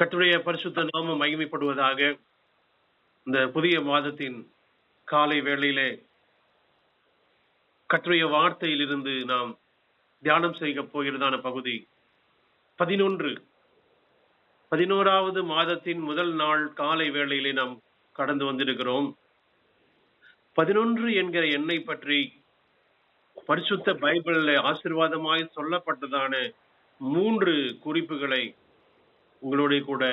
கட்டுடைய பரிசுத்த நாமம் மகிமைப்படுவதாக இந்த புதிய மாதத்தின் காலை வேளையிலே கட்டுடைய வார்த்தையிலிருந்து நாம் தியானம் செய்ய போகிறதான பகுதி பதினொன்று. பதினோராவது மாதத்தின் முதல் நாள் காலை வேளையிலே நாம் கடந்து வந்திருக்கிறோம். பதினொன்று என்கிற எண்ணை பற்றி பரிசுத்த பைபிளில் ஆசிர்வாதமாய் சொல்லப்பட்டதான மூன்று குறிப்புகளை உங்களுடைய கூட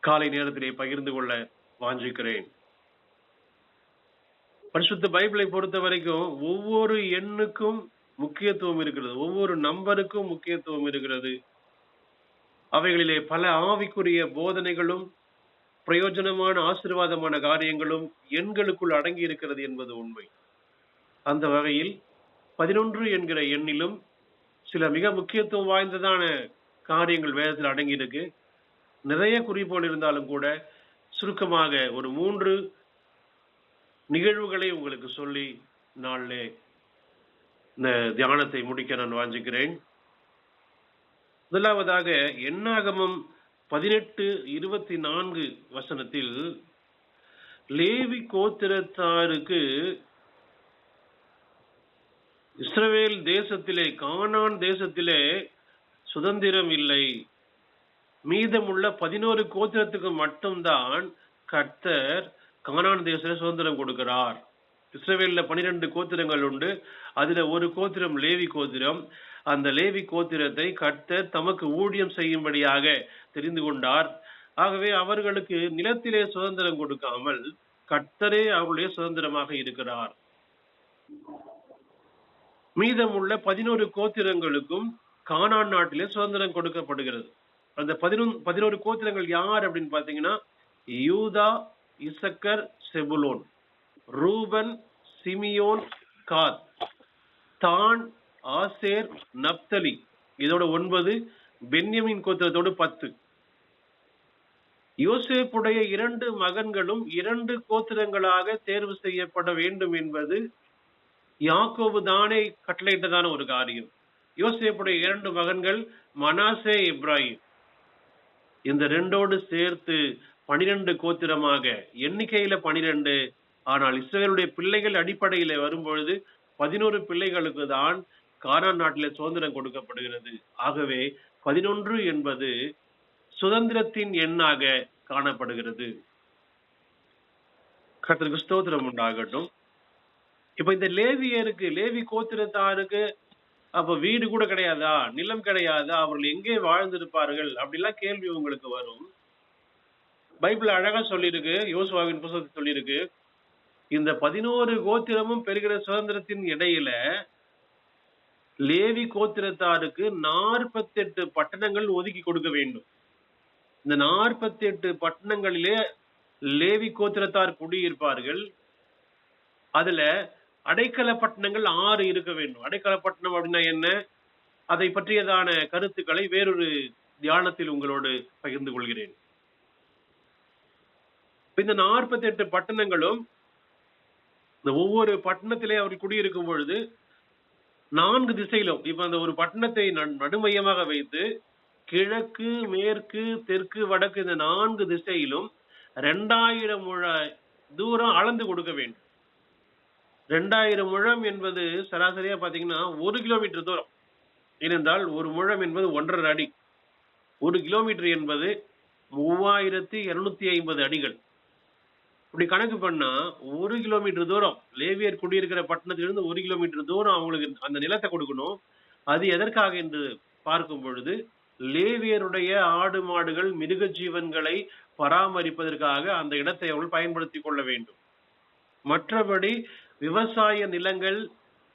காலை நேரத்திலே பகிர்ந்து கொள்ள வாஞ்சிக்கிறேன். பரிசுத்த பைபிளை பொறுத்த வரைக்கும் ஒவ்வொரு எண்ணுக்கும் முக்கியத்துவம் இருக்கிறது. ஒவ்வொரு நம்பருக்கும் முக்கியத்துவம் இருக்கிறது. அவைகளிலே பல ஆவிக்குரிய போதனைகளும் பிரயோஜனமான ஆசீர்வாதமான காரியங்களும் எண்களுக்குள் அடங்கி இருக்கிறது என்பது உண்மை. அந்த வகையில் பதினொன்று என்கிற எண்ணிலும் சில மிக முக்கியத்துவம் வாய்ந்ததான காரியங்கள் வேதத்தில் அடங்கி இருக்கு நிறைய குறிப்போல் இருந்தாலும் கூட சுருக்கமாக ஒரு மூன்று நிகழ்வுகளை உங்களுக்கு சொல்லி நாளிலே இந்த தியானத்தை முடிக்க நான் வாஞ்சிக்கிறேன். முதலாவதாக எண்ணாகமம் பதினெட்டு இருபத்தி நான்கு வசனத்தில் லேவி கோத்திரத்தாருக்கு இஸ்ரவேல் தேசத்திலே கானான் தேசத்திலே சுதந்திரம் இல்லை. மீதமுள்ள பதினோரு கோத்திரத்துக்கு மட்டும்தான் கர்த்தர் கானான் தேசத்தில் சுதந்திரம் கொடுக்கிறார். இஸ்ரவேல்ல பனிரெண்டு கோத்திரங்கள் உண்டு. அதுல ஒரு கோத்திரம் லேவி கோத்திரம். அந்த லேவி கோத்திரத்தை கர்த்தர் தமக்கு ஊழியம் செய்யும்படியாக தெரிந்து கொண்டார். ஆகவே அவர்களுக்கு நிலத்திலே சுதந்திரம் கொடுக்காமல் கர்த்தரே அவருடைய சுதந்திரமாக இருக்கிறார். மீதமுள்ள பதினோரு கோத்திரங்களுக்கும் கானான் நாட்டிலே சுதந்திரம் கொடுக்கப்படுகிறது. அந்த பதினொன்று பதினோரு கோத்திரங்கள் யார் அப்படின்னு பார்த்தீங்கன்னா Judah Issachar Zebulun Reuben Simeon Gad Dan Asher Naphtali. இதோட ஒன்பது பென்யமின் கோத்திரத்தோடு பத்து. யோசேப்புடைய இரண்டு மகன்களும் இரண்டு கோத்திரங்களாக தேர்வு செய்யப்பட வேண்டும் என்பது யாக்கோபு தானே கட்டளையிட்டதான ஒரு காரியம். யோசேப்புடைய இரண்டு மகன்கள் மனாசே இப்ராஹிம். இந்த ரெண்டோடு சேர்த்து பனிரெண்டு கோத்திரமாக எண்ணிக்கையில பனிரெண்டு. ஆனால் இஸ்ரேலுடைய பிள்ளைகள் அடிப்படையில வரும்பொழுது பதினோரு பிள்ளைகளுக்கு தான் கானான் நாட்டில சுதந்திரம் கொடுக்கப்படுகிறது. ஆகவே பதினொன்று என்பது சுதந்திரத்தின் எண்ணாக காணப்படுகிறது. கர்த்தருக்கு ஸ்தோத்திரம் உண்டாகட்டும். இப்ப இந்த லேவியருக்கு லேவி கோத்திரத்தாருக்கு அப்ப வீடு கூட கிடையாதா? நிலம் கிடையாதா? அவர்கள் எங்கே வாழ்ந்திருப்பார்கள்? அப்படிலாம் கேள்வி உங்களுக்கு வரும். பைபிள் அழகா சொல்லியிருக்கு யோசுவாவின் புத்தகத்தை சொல்லியிருக்கு. இந்த பதினோரு கோத்திரமும் பெறுகிற சுதந்திரத்தின் இடையில லேவி கோத்திரத்தாருக்கு நாற்பத்தி எட்டு பட்டணங்கள் ஒதுக்கி கொடுக்க வேண்டும். இந்த நாற்பத்தி எட்டு பட்டணங்களிலே லேவி கோத்திரத்தார் குடியிருப்பார்கள். அதுல அடைக்கல பட்டணங்கள் ஆறு இருக்க வேண்டும். அடைக்கல பட்டணம் அப்படின்னா என்ன? அதை பற்றியதான கருத்துக்களை வேறொரு தியானத்தில் உங்களோடு பகிர்ந்து கொள்கிறேன். இந்த நாற்பத்தி எட்டு பட்டணங்களும் இந்த ஒவ்வொரு பட்டணத்திலே அவர் குடியிருக்கும் பொழுது நான்கு திசையிலும் இப்ப அந்த ஒரு பட்டணத்தை நடுமையமாக வைத்து கிழக்கு மேற்கு தெற்கு வடக்கு இந்த நான்கு திசையிலும் ரெண்டாயிரம் முழ தூரம் அளந்து கொடுக்க வேண்டும். ரெண்டாயிரம் முழம் என்பது சராசரியா பாத்தீங்கன்னா ஒரு கிலோமீட்டர் தூரம். ஏனென்றால் ஒரு முழம் என்பது ஒன்றரை அடி. ஒரு கிலோமீட்டர் என்பது மூவாயிரத்தி இருநூத்தி ஐம்பது அடிகள். இப்படி கணக்கு பண்ணா ஒரு கிலோமீட்டர் தூரம். லேவியர் குடியிருக்கிற பட்டணத்திலிருந்து ஒரு கிலோமீட்டர் தூரம் அவங்களுக்கு அந்த நிலத்தை கொடுக்கணும். அது எதற்காக என்று பார்க்கும் பொழுது லேவியருடைய ஆடு மாடுகள் மிருக ஜீவன்களை பராமரிப்பதற்காக அந்த இடத்தை அவர்கள் பயன்படுத்தி கொள்ள வேண்டும். மற்றபடி விவசாய நிலங்கள்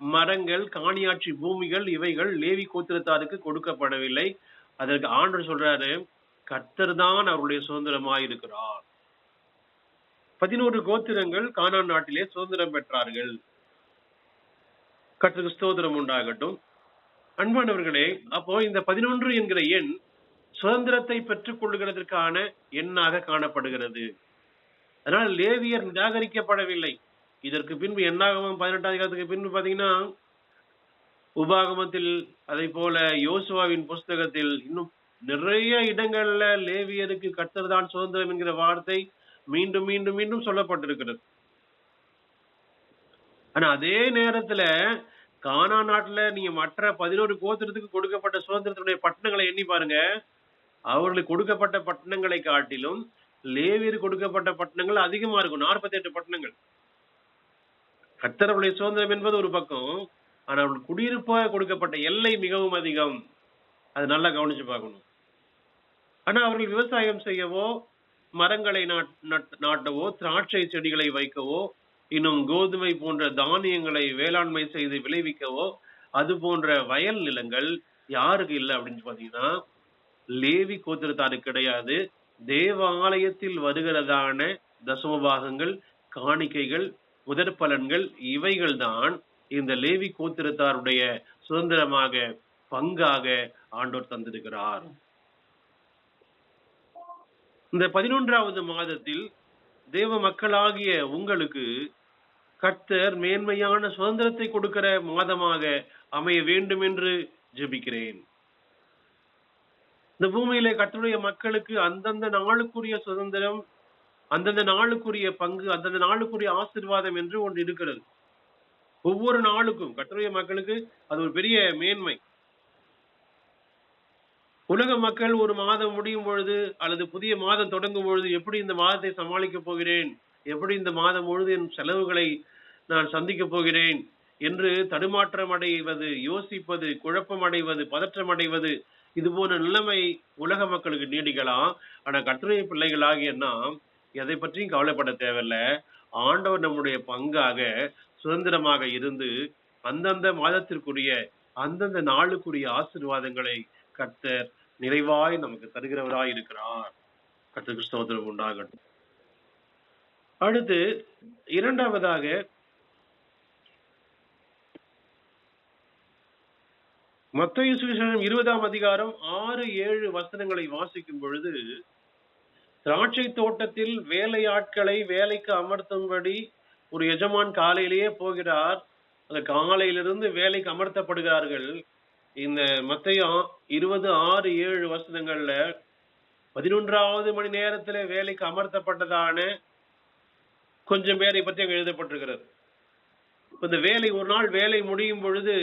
மரங்கள் காணியாட்சி பூமிகள் இவைகள் லேவி கோத்திரத்தாருக்கு கொடுக்கப்படவில்லை. அதற்கு ஆண்டு சொல்றாரு கர்த்தர் தான் அவருடைய சுதந்திரமாய் இருக்கிறார் பதினோரு கோத்திரங்கள் கானான் நாட்டிலே சுதந்திரம் பெற்றார்கள். கர்த்தருக்கு சுதந்திரம் உண்டாகட்டும். அன்பானவர்களே அப்போ இந்த பதினொன்று என்கிற எண் சுதந்திரத்தை பெற்றுக் கொள்கிறதற்கான எண்ணாக காணப்படுகிறது. அதனால் லேவியர் நிராகரிக்கப்படவில்லை. இதற்கு பின்பு என்னாகவும் பதினெட்டாம் அதிகாரத்துக்கு பின்பு பாத்தீங்கன்னா உபாகமத்தில் அதை போல யோசுவாவின் புஸ்தகத்தில் இன்னும் நிறைய இடங்கள்ல லேவியருக்கு கர்த்தர் தான் சுதந்திரம் என்கிற வார்த்தை மீண்டும் மீண்டும் மீண்டும் சொல்லப்பட்டிருக்கிறது. ஆனா அதே நேரத்துல கானா நாட்டுல நீங்க மற்ற பதினோரு கோத்திரத்துக்கு கொடுக்கப்பட்ட சுதந்திரத்தினுடைய பட்டணங்களை எண்ணி பாருங்க. அவர்களுக்கு கொடுக்கப்பட்ட பட்டணங்களை காட்டிலும் லேவியர் கொடுக்கப்பட்ட பட்டணங்கள் அதிகமா இருக்கும். 48 எட்டு பட்டணங்கள். கத்தரவுடைய சுதந்திரம் என்பது ஒரு பக்கம் ஆனா அவர்கள் குடியிருப்பாக கொடுக்கப்பட்ட எல்லை மிகவும் அதிகம். அது நல்லா கவனிச்சு பார்க்கணும். ஆனா அவர்கள் விவசாயம் செய்யவோ மரங்களை நாட்- நட்- நாட்டவோ திராட்சை செடிகளை வைக்கவோ இன்னும் கோதுமை போன்ற தானியங்களை வேளாண்மை செய்து விளைவிக்கவோ அது போன்ற வயல் நிலங்கள் யாருக்கு இல்லை அப்படின்னு பாத்தீங்கன்னா லேவி கோத்திரத்தாருக்கு கிடையாது. தேவாலயத்தில் வருகிறதான தசமபாகங்கள் காணிக்கைகள் முதற் பலன்கள் இவைகள் தான் இந்த லேவி கோத்திரத்தாருடைய சுதந்திரமாக பங்காக ஆண்டோர் தந்திருக்கிறார். இந்த பதினொன்றாவது மாதத்தில் தேவ மக்களாகிய உங்களுக்கு கர்த்தர் மேன்மையான சுதந்திரத்தை கொடுக்கிற மாதமாக அமைய வேண்டும் என்று ஜெபிக்கிறேன். இந்த பூமியிலே கர்த்தருடைய மக்களுக்கு அந்தந்த நாளுக்குரிய சுதந்திரம் அந்தந்த நாளுக்குரிய பங்கு அந்தந்த நாளுக்குரிய ஆசீர்வாதம் என்று ஒன்று இருக்கிறது. ஒவ்வொரு நாளுக்கும் கட்டுரைய மக்களுக்கு அது ஒரு பெரிய மேன்மை. உலக மக்கள் ஒரு மாதம் முடியும் பொழுது அல்லது புதிய மாதம் தொடங்கும் பொழுது எப்படி இந்த மாதத்தை சமாளிக்க போகிறேன்? எப்படி இந்த மாதம் முழுது என் செலவுகளை நான் சந்திக்க போகிறேன்? என்று தடுமாற்றம் அடைவது யோசிப்பது குழப்பம் அடைவது பதற்றம் அடைவது இது போன்ற நிலைமை உலக மக்களுக்கு நீடிக்கலாம். ஆனா கட்டுரை பிள்ளைகளாகிய நாம் எதை பற்றியும் கவலைப்பட தேவையில்ல. ஆண்டவர் நம்முடைய பங்காக சுதந்திரமாக இருந்து அந்தந்த மாதத்திற்குரிய அந்தந்த நாளுக்குரிய ஆசீர்வாதங்களை கர்த்தர் நிறைவாய் நமக்கு தருகிறவராய் இருக்கிறார். கர்த்தர் கிறிஸ்தவத்திற்கு உண்டாகட்டும். அடுத்து இரண்டாவதாக மத்திய சுவிசேஷம் இருபதாம் அதிகாரம் ஆறு ஏழு வசனங்களை வாசிக்கும் பொழுது திராட்சை தோட்டத்தில் வேலையாட்களை வேலைக்கு அமர்த்தும்படி ஒரு எஜமான் காலையிலேயே போகிறார். அந்த காலையிலிருந்து வேலைக்கு அமர்த்தப்படுகிறார்கள். இந்த மத்தையும் இருபது ஆறு ஏழு வசனங்கள்ல பதினொன்றாவது மணி நேரத்துல வேலைக்கு அமர்த்தப்பட்டதான கொஞ்சம் பேரை பற்றி அங்கே எழுதப்பட்டிருக்கிறது. இந்த வேலை ஒரு நாள் வேலை முடியும் பொழுது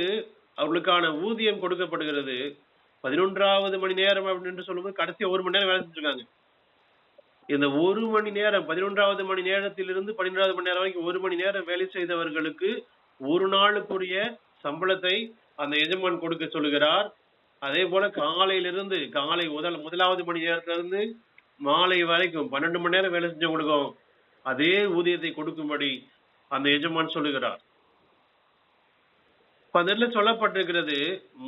அவர்களுக்கான ஊதியம் கொடுக்கப்படுகிறது. பதினொன்றாவது மணி நேரம் அப்படின்னு சொல்லும்போது கடைசி ஒரு மணி நேரம் வேலை செஞ்சிருக்காங்க. இந்த ஒரு மணி நேரம் பதினொன்றாவது மணி நேரத்திலிருந்து பன்னிரெண்டாவது மணி நேரம் வரைக்கும் ஒரு மணி நேரம் வேலை செய்தவர்களுக்கு ஒரு நாளுக்குரிய சம்பளத்தை அந்த எஜமான் கொடுக்க சொல்லுகிறார். அதே போல காலையிலிருந்து காலை முதல் முதலாவது மணி நேரத்திலிருந்து மாலை வரைக்கும் பன்னெண்டு மணி நேரம் வேலை செஞ்சவங்களுக்கும் அதே ஊதியத்தை கொடுக்கும்படி அந்த எஜமான் சொல்லுகிறார். பதில் சொல்லப்பட்டிருக்கிறது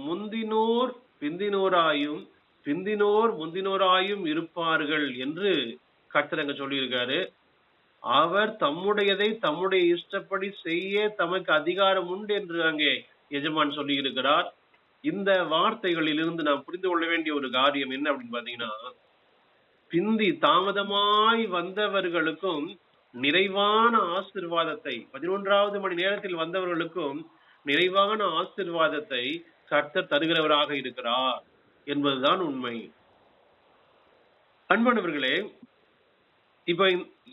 முந்தினோர் பிந்தினோராயும் பிந்தினோர் முந்தினோராயும் இருப்பார்கள் என்று கர்த்தர் அங்க சொல்லியிருக்காரு. அவர் தம்முடையதை தம்முடைய இஷ்டப்படி செய்ய தமக்கு அதிகாரம் உண்டு என்று அங்கே எஜமான் சொல்லி இருக்கிறார் இந்த வார்த்தைகளிலிருந்து நாம் புரிந்து கொள்ள வேண்டிய ஒரு காரியம் என்ன அப்படின்னு பாத்தீங்கன்னா பிந்தி தாமதமாய் வந்தவர்களுக்கும் நிறைவான ஆசிர்வாதத்தை பதினொன்றாவது மணி நேரத்தில் வந்தவர்களுக்கும் நிறைவான ஆசிர்வாதத்தை கர்த்தர் தருகிறவராக இருக்கிறார் என்பதுதான் உண்மை. அன்பானவர்களே இப்ப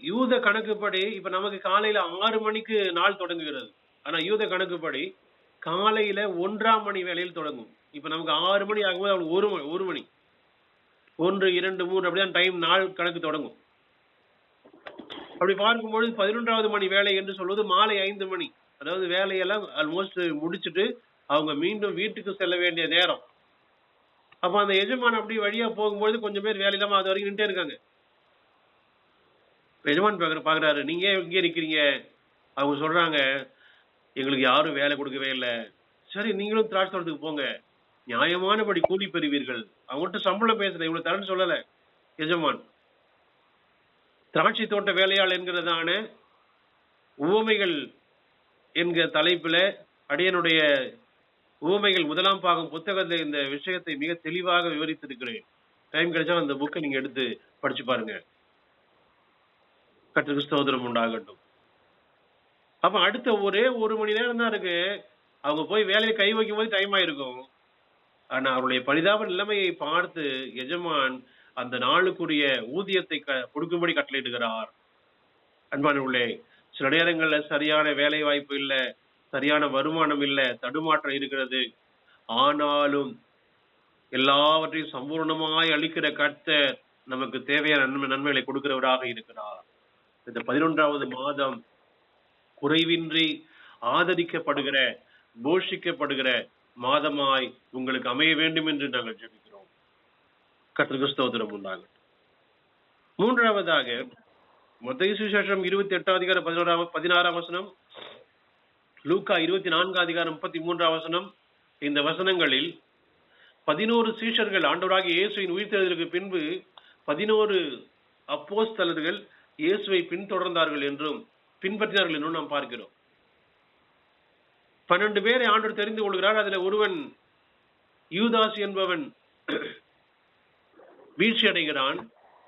யூத கணக்குப்படி இப்ப நமக்கு காலையில ஆறு மணிக்கு நாள் தொடங்குகிறது. ஆனா யூத கணக்குப்படி காலையில ஒன்றாம் மணி வேலையில் தொடங்கும். இப்ப நமக்கு ஆறு மணி ஆகும்போது அவனுக்கு ஒரு மணி ஒரு மணி. ஒன்று இரண்டு மூன்று அப்படிதான் டைம் நாள் கணக்கு தொடங்கும். அப்படி பார்க்கும்பொழுது பதினொன்றாவது மணி வேலை என்று சொல்வது மாலை ஐந்து மணி. அதாவது வேலையெல்லாம் ஆல்மோஸ்ட் முடிச்சிட்டு அவங்க மீண்டும் வீட்டுக்கு செல்ல வேண்டிய நேரம். அப்ப அந்த எஜமான் அப்படி வழியா போகும்போது கொஞ்சம் பேர் வேலை இல்லாம அது வரைக்கும் நின்றுட்டே இருக்காங்க. எஜமான் பார்க்குற பாக்குறாரு. நீங்க ஏன் இங்கே இருக்கிறீங்க அவங்க சொல்றாங்க எங்களுக்கு யாரும் வேலை கொடுக்கவே இல்லை. சரி நீங்களும் திராட்சை தோட்டத்துக்கு போங்க. நியாயமானபடி கூலி பெறுவீர்கள். அவங்கள்ட்ட சம்பளம் பேசுறேன் இவ்வளவு தரேன்னு சொல்லலை எஜமான். திராட்சை தோட்ட வேலையாள் என்கிறதான உவமைகள் என்கிற தலைப்புல அடியனுடைய உவமைகள் முதலாம் பாகம் புத்தகத்தில் இந்த விஷயத்தை மிக தெளிவாக விவரித்திருக்கிறேன். டைம் கிடைச்சா அந்த புக்கை நீங்க எடுத்து படிச்சு பாருங்க. கற்றுக்கு ஸ்தோத்திரம் உண்டாகட்டும். அப்ப அடுத்த ஒரே ஒரு மணி நேரம் தான் இருக்கு. அவங்க போய் வேலையை கை வைக்கும் போது டைம் ஆயிருக்கும். ஆனா அவருடைய பரிதாப நிலைமையை பார்த்து எஜமான் அந்த நாளுக்குரிய ஊதியத்தை க- கொடுக்கும்படி கட்டளையிடுகிறார். உள்ளே சில நேரங்கள்ல சரியான வேலை வாய்ப்பு இல்ல சரியான வருமானம் இல்ல தடுமாற்றம் இருக்கிறது. ஆனாலும் எல்லாவற்றையும் சம்பூர்ணமாய் அளிக்கிற கர்த்தர் நமக்கு தேவையான நன்மை நன்மைகளை கொடுக்கிறவராக இருக்கிறார். இந்த பதினொன்றாவது மாதம் குறைவின்றி ஆதரிக்கப்படுகிற போஷிக்கப்படுகிற மாதமாய் உங்களுக்கு அமைய வேண்டும் என்று நாங்கள் ஜெபிக்கிறோம். கர்த்தருக்கு உண்டாகட்டும். மூன்றாவதாக மத்திய சுசேஷம் இருபத்தி எட்டாம் அதிகாரம் பதினோராம் பதினாறாம் வசனம் லூக்கா இருபத்தி நான்காம் அதிகாரம் முப்பத்தி மூன்றாம் வசனம் இந்த வசனங்களில் பதினோரு சீஷர்கள் ஆண்டவராக இயேசுவின் உயிர்த்தெழுதலுக்கு பின்பு பதினோரு அப்போஸ்தலர்கள் இயேசுவை பின்தொடர்ந்தார்கள் என்றும் பின்பற்றினார்கள் என்றும் நாம் பார்க்கிறோம். பன்னெண்டு பேரை ஆண்டு தெரிந்து கொள்கிறார். அதுல ஒருவன் யூதாஸ் என்பவன் வீழ்ச்சி அடைகிறான்.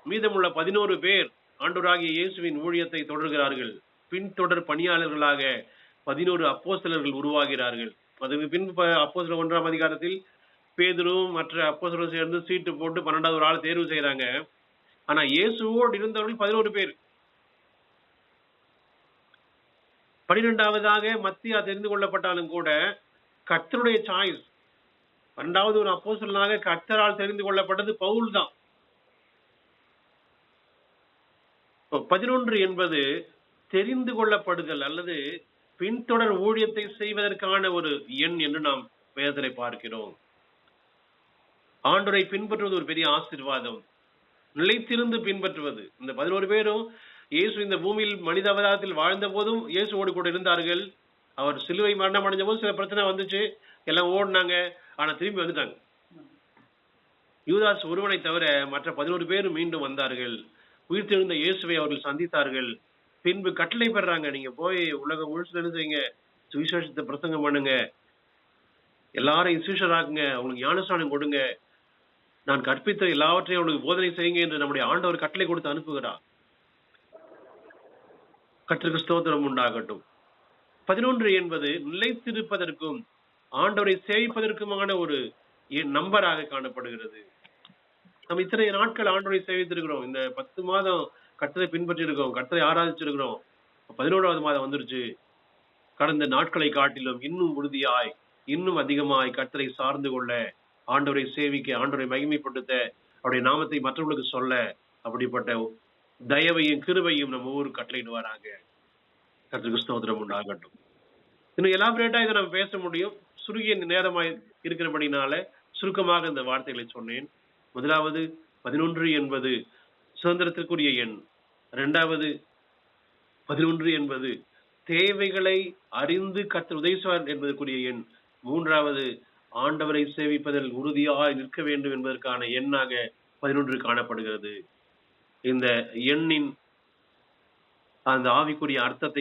மீதமுள்ள பதினோரு பேர் ஆண்டோராகிய இயேசுவின் ஊழியத்தை தொடர்கிறார்கள். பின்தொடர் பணியாளர்களாக பதினோரு அப்போஸ்தலர்கள் உருவாகிறார்கள். அதுக்கு பின்பு அப்போஸ்தலர் ஒன்றாம் அதிகாரத்தில் பேதரும் மற்ற அப்போஸ்தலரும் சேர்ந்து சீட்டு போட்டு பன்னெண்டாவது ஒரு ஆள் தேர்வு செய்கிறாங்க. ஆனா இயேசுவோடு இருந்தவர்கள் பதினோரு பேர். பனிரெண்டாவதாக மத்தியா தெரிந்து கொள்ளப்பட்டாலும் கூட கர்த்தருடைய சாய்ஸ் பன்னெண்டாவது ஒரு அப்போசலனாக கர்த்தரால் தெரிந்து கொள்ளப்பட்டது பவுல் தான் பதினொன்று என்பது தெரிந்து கொள்ளப்படுதல் அல்லது பின்தொடர் ஊழியத்தை செய்வதற்கான ஒரு எண் என்று நாம் வேதனை பார்க்கிறோம். ஆண்டோரை பின்பற்றுவது ஒரு பெரிய ஆசீர்வாதம். நிலைத்திருந்து பின்பற்றுவது. இந்த பதினோரு பேரும் இயேசு இந்த பூமியில் மனித அவதாரத்தில் வாழ்ந்த போதும் இயேசுவோடு கூட இருந்தார்கள். அவர் சிலுவை மரணம் அடைஞ்ச போது சில பிரச்சனை வந்துச்சு. எல்லாம் ஓடினாங்க. ஆனா திரும்பி வந்துட்டாங்க. யூதாஸ் ஒருவனை தவிர மற்ற பதினோரு பேரும் மீண்டும் வந்தார்கள். உயிர்த்தெழுந்த இயேசுவை அவர்கள் சந்தித்தார்கள். பின்பு கட்டளை பெறாங்க. நீங்க போய் உலகம் முழுசுல என்ன செய்யுங்க? சுவிசேஷத்தை பிரசங்கம் பண்ணுங்க. எல்லாரையும் சீஷராக்குங்க. அவங்களுக்கு ஞானஸ்தானம் கொடுங்க. நான் கற்பித்த எல்லாவற்றையும் அவனுக்கு போதனை செய்யுங்க என்று நம்முடைய ஆண்டவர் கட்டளை கொடுத்து அனுப்புகிறார். கற்றுக்கு ஸ்தோத்திரம் உண்டாகட்டும். பதினொன்று என்பது நிலைத்திருப்பதற்கும் ஆண்டவரை சேவிப்பதற்குமான ஒரு நம்பராக காணப்படுகிறது. நம்ம இத்தனை நாட்கள் ஆண்டவரை சேவித்திருக்கிறோம். இந்த பத்து மாதம் கர்த்தரை பின்பற்றி இருக்கோம் ஆராதிச்சிருக்கிறோம். பதினோராவது மாதம் வந்துருச்சு. கடந்த நாட்களை காட்டிலும் இன்னும் உறுதியாய் இன்னும் அதிகமாய் கட்டளை சார்ந்து கொள்ள ஆண்டவரை சேவிக்க ஆண்டவரை மகிமைப்படுத்த அவருடைய நாமத்தை மற்றவர்களுக்கு சொல்ல அப்படிப்பட்ட தயவையும் கிருவையும் நம்ம ஊருக்கு கட்டளையிடுவாராங்க கர்த்தருக்கு ஸ்தோத்திரம் உண்டாகட்டும். இன்னும் எலாபரேட்டா இதை நம்ம பேச முடியும். சுருகிய நேரமாய் இருக்கிறபடினால சுருக்கமாக இந்த வார்த்தைகளை சொன்னேன். முதலாவது பதினொன்று என்பது சுதந்திரத்திற்குரிய எண். இரண்டாவது பதினொன்று என்பது தேவைகளை அறிந்து கற்று உதவி என்பதற்குரிய எண். மூன்றாவது ஆண்டவரை சேவிப்பதில் உறுதியாக நிற்க வேண்டும் என்பதற்கான எண்ணாக பதினொன்று காணப்படுகிறது. இந்த எண்ணின் அந்த ஆவிக்குரிய அர்த்தத்தை